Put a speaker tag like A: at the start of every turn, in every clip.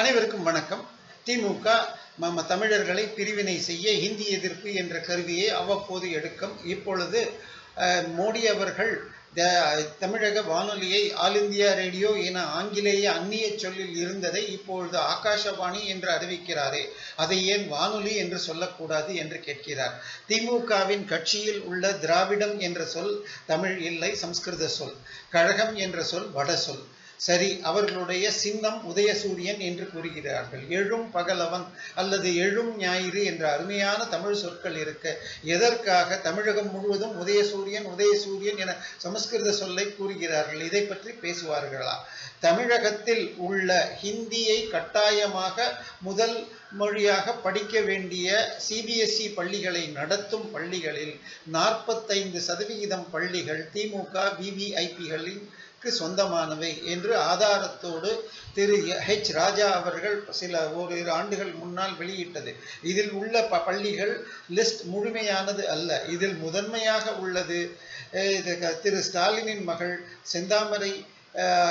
A: அனைவருக்கும் வணக்கம். திமுக நம்ம தமிழர்களை பிரிவினை செய்ய ஹிந்தி எதிர்ப்பு என்ற கருவியை அவ்வப்போது எடுக்கும். இப்பொழுது மோடி அவர்கள் த- தமிழக வானொலியை ஆல் இந்தியா ரேடியோ என ஆங்கிலேய அந்நிய சொல்லில் இருந்ததை இப்பொழுது ஆகாஷவாணி என்று அறிவிக்கிறாரே அதை ஏன் வானொலி என்று சொல்லக்கூடாது என்று கேட்கிறார். திமுகவின் கட்சியில் உள்ள திராவிடம் என்ற சொல் தமிழ் இல்லை சம்ஸ்கிருத சொல். கழகம் என்ற சொல் வட சொல். சரி அவர்களுடைய சின்னம் உதயசூரியன் என்று கூறுகிறார்கள். எழும் பகலவன் அல்லது எழும் ஞாயிறு என்ற அருமையான தமிழ் சொற்கள் இருக்க. எதற்காக? தமிழகம் முழுவதும் உதயசூரியன் உதயசூரியன் என சமஸ்கிருத சொல்லை கூறுகிறார்கள். இதை பற்றி பேசுவார்களா? தமிழகத்தில் உள்ள ஹிந்தியை கட்டாயமாக முதல் மொழியாக படிக்க வேண்டிய சிபிஎஸ்இ பள்ளிகளை நடத்தும் பள்ளிகளில் நாற்பத்தைந்து சதவிகிதம் பள்ளிகள் திமுக விவிஐபிகளின் சொந்தமானவை என்று ஆதாரத்தோடு திரு ஹெச் ராஜா அவர்கள் சில ஓரிரு ஆண்டுகள் முன்னால் வெளியிட்டது. இதில் உள்ள ப பள்ளிகள் லிஸ்ட் முழுமையானது அல்ல. இதில் முதன்மையாக உள்ளது இது திரு ஸ்டாலினின் மகள் செந்தாமரை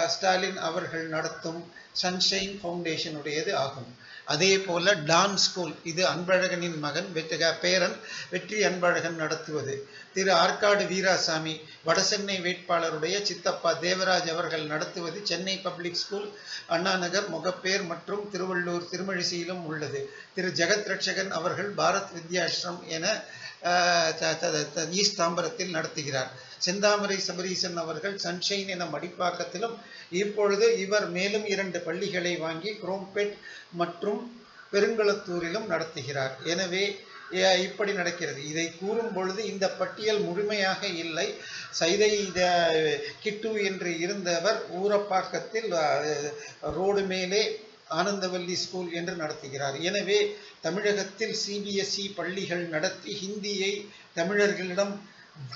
A: ஸ்டாலின் அவர்கள் நடத்தும் சன்ஷைன் ஃபவுண்டேஷனுடையது ஆகும். அதே போல டான் ஸ்கூல் இது அன்பழகனின் மகன் வெற்றி பேரன் வெற்றி அன்பழகன் நடத்துவது. திரு ஆற்காடு வீராசாமி வடசென்னை வேட்பாளருடைய சித்தப்பா தேவராஜ் அவர்கள் நடத்துவது சென்னை பப்ளிக் ஸ்கூல் அண்ணாநகர் முகப்பேர் மற்றும் திருவள்ளூர் திருமழிசையிலும் உள்ளது. திரு ஜெகத் ரட்சகன் அவர்கள் பாரத் வித்யாஸ்ரம் என த- த- த- ஈஸ்ட் தாம்பரத்தில் நடத்துகிறார். செந்தாமரை சபரீசன் அவர்கள் சன்ஷைன் என மடிப்பாக்கத்திலும் இப்பொழுது இவர் மேலும் இரண்டு பள்ளிகளை வாங்கி குரோம்பெட் மற்றும் பெருங்களத்தூரிலும் நடத்துகிறார். எனவே இப்படி நடக்கிறது. இதை கூறும் பொழுது இந்த பட்டியல் முழுமையாக இல்லை. சைதை கிட்டு என்று இருந்தவர் ஊரப்பாக்கத்தில் ரோடு மேலே ஆனந்தவல்லி ஸ்கூல் என்று நடத்துகிறார். எனவே தமிழகத்தில் சிபிஎஸ்இ பள்ளிகள் நடத்தி ஹிந்தியை தமிழர்களிடம்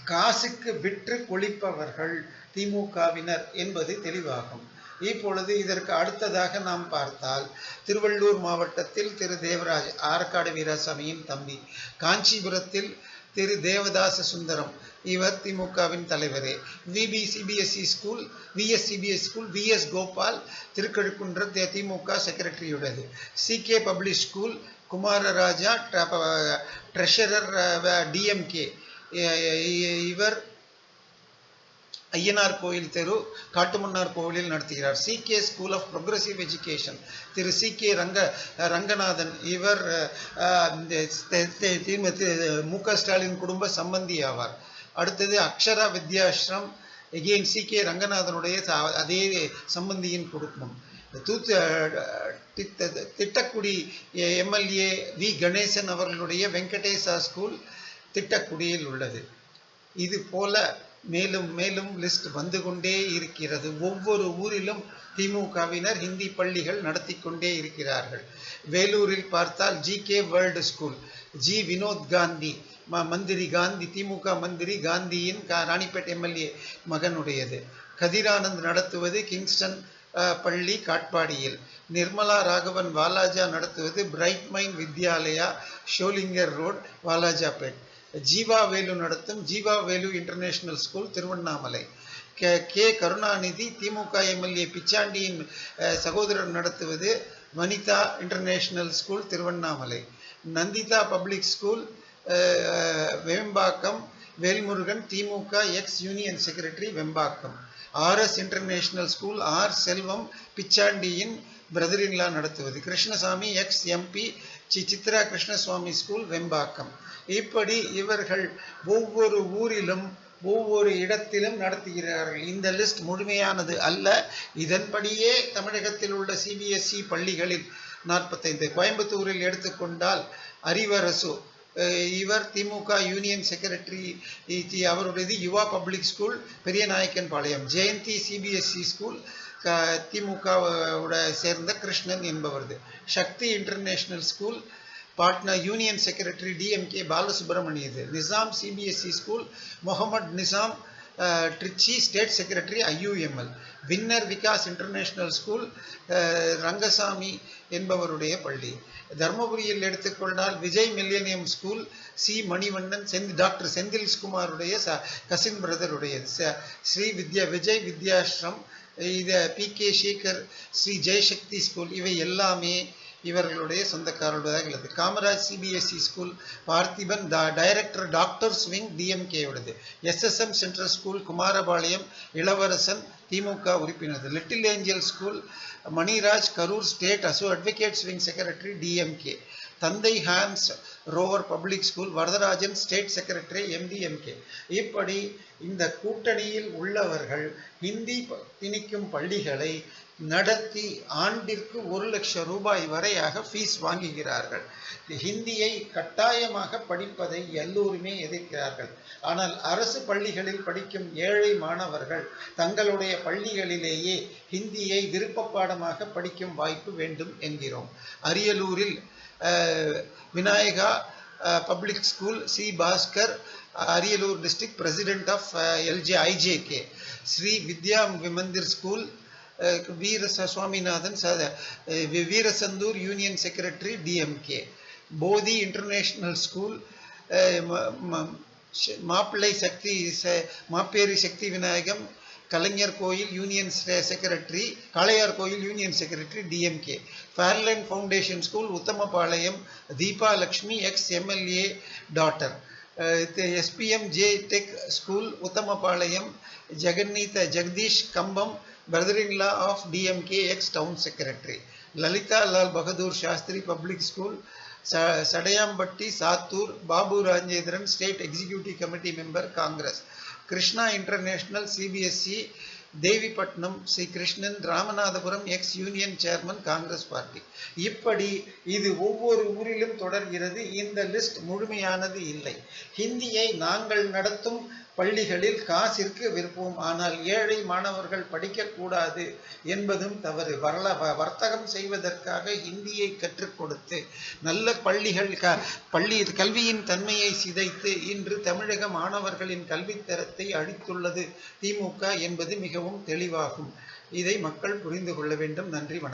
A: காசுக்கு விற்று கொளிப்பவர்கள் திமுகவினர் என்பது தெளிவாகும். இப்பொழுது இதற்கு அடுத்ததாக நாம் பார்த்தால் திருவள்ளூர் மாவட்டத்தில் திரு தேவராஜ் ஆற்காடு வீராசாமியின் தம்பி காஞ்சிபுரத்தில் திரு தேவதாச சுந்தரம் இவர் திமுகவின் தலைவரே. VP CBSE school VS CBS school VS Gopal Thirukkazhukundra தே- DMK செக்ரட்டரியுடையது. CK public school Kumararaja treasurer DMK இவர் ஐயனார் கோயில் தெரு காட்டுமன்னார் கோவிலில் நடத்துகிறார். C K school of progressive education Thiru C K Ranga Ranganathan. இவர் திருமதி மு க ஸ்டாலின் குடும்ப சம்பந்தி ஆவார். அடுத்தது Akshara Vidyashram again C K ரங்கநாதனுடைய அதே சம்பந்தியின் குடும்பம். தூத்து திட்டக்குடி எம்எல்ஏ வி கணேசன் அவர்களுடைய வெங்கடேசா ஸ்கூல். திட்டக்குடியில் உள்ளது. இது போல மேலும் மேலும் லிஸ்ட் வந்து கொண்டே இருக்கிறது. ஒவ்வொரு ஊரிலும் திமுகவினர் ஹிந்தி பள்ளிகள் நடத்தி கொண்டே இருக்கிறார்கள். வேலூரில் பார்த்தால் G K world school G Vinod Gandhi ம- மந்திரி காந்தி திமுக மந்திரி காந்தியின் ராணிப்பேட் எம்எல்ஏ மகனுடையது. கதிரானந்த் நடத்துவது கிங்ஸ்டன் பள்ளி காட்பாடியில். நிர்மலா ராகவன் வாலாஜா நடத்துவது bright mind Vidyalaya Sholinghur road Walajapet. Jeeva Velu நடத்தும் Jeeva Velu international school Tiruvannamalai. K K Karunanidhi DMK MLA பிச்சாண்டியின் சகோதரர் நடத்துவது Vanitha international school Tiruvannamalai. Nanditha public school Vembakkam Velmurugan DMK ex union secretary Vembakkam. RS international school R Selvam பிச்சாண்டியின் brother in law நடத்துவது. Krishnasamy ex MP Sri Chitra Krishnaswamy school Vembakkam. இப்படி இவர்கள் ஒவ்வொரு ஊரிலும் ஒவ்வொரு இடத்திலும் நடத்துகிறார்கள். இந்த லிஸ்ட் முழுமையானது அல்ல. இதன்படியே தமிழகத்தில் உள்ள சிபிஎஸ்இ பள்ளிகளில் நாற்பத்தைந்து கோயம்புத்தூரில் எடுத்துக்கொண்டால் அறிவரசு இவர் திமுக யூனியன் செக்ரட்டரி அவருடையது Yuva public school Periyanaickenpalayam. Jayanthi CBSE school க- திமுகவோட சேர்ந்த கிருஷ்ணன் என்பவரது. Sakthi international school Patna union secretary DMK பாலசுப்ரமணியது. Nizam CBSE school Mohammed Nizam Trichy state secretary IUML winner Vikas international school Rangasamy என்பவருடைய பள்ளி. தர்மபுரியில் எடுத்துக்கொண்டால் Vijay millennium school C Manivannan செந்தி doctor செந்தில்குமாருடைய ச கசின் பிரதருடைய ச- ஸ்ரீ வித்யா விஜய் வித்யாஸ்ரம் இது P K Sekar Sri Jayasakthi school இவை எல்லாமே இவர்களுடைய சொந்தக்காரருடையதாக உள்ளது. Kamaraj CBSE school Parthiban director doctor swing டிஎம்கேயுடையது SSM central school Kumarapalayam Ilavarasan திமுக உறுப்பினர் little angel school Maniraj Karur state அசோ advocate swing secretary DMK தந்தை Hans Rover public school Varadharajan state secretary MDMK இப்படி இந்த கூட்டணியில் உள்ளவர்கள் ஹிந்தி திணிக்கும் பள்ளிகளை நடத்தி ஆண்டிற்கு ஒரு லட்சம் ரூபாய் வரையாக ஃபீஸ் வாங்குகிறார்கள். ஹிந்தியை கட்டாயமாக படிப்பதை எல்லோருமே எதிர்க்கிறார்கள். ஆனால் அரசு பள்ளிகளில் படிக்கும் ஏழை மாணவர்கள் தங்களுடைய பள்ளிகளிலேயே ஹிந்தியை விருப்ப பாடமாக படிக்கும் வாய்ப்பு வேண்டும் என்கிறோம். அரியலூரில் Vinayaka public school C Bhaskar Ariyalur district president of LJ IJK Sri Vidya Mandir school Veera Swaminathan ச Veerasandur union secretary DMK Bodhi international school மாப்பிள்ளை சக்தி மாப்பேரி சக்தி விநாயகம் கலைஞர் கோயில் union secretary Kalaiyar Koil union secretary DMK fairland foundation school Uthamapalayam Deepa Lakshmi ex MLA daughter SPM J tech school Uthamapalayam ஜெகநீத Jagadish Cumbum brother in law of DMK ex town secretary Lalitha Lal Bahadur Shastri public school ச Sadaiyampatti Sattur Babu Rajendran state executive committee member Congress Krishna international CBSE Devipattinam Sri Krishnan Ramanathapuram ex union chairman Congress party. இப்படி இது ஒவ்வொரு ஊரிலும் தொடர்கிறது. இந்த list முழுமையானது இல்லை. ஹிந்தியை நாங்கள் நடத்தும் பள்ளிகளில் காசிற்கு விருப்பம். ஆனால் ஏழை மாணவர்கள் படிக்கக்கூடாது என்பதும் தவறு. வரல வர்த்தகம் செய்வதற்காக ஹிந்தியை கற்றுக் கொடுத்து நல்ல பள்ளிகள் க பள்ளி கல்வியின் தன்மையை சிதைத்து இன்று தமிழக மாணவர்களின் கல்வித்தரத்தை அழித்துள்ளது திமுக என்பது மிகவும் தெளிவாகும். இதை மக்கள் புரிந்து கொள்ள வேண்டும். நன்றி வணக்கம்.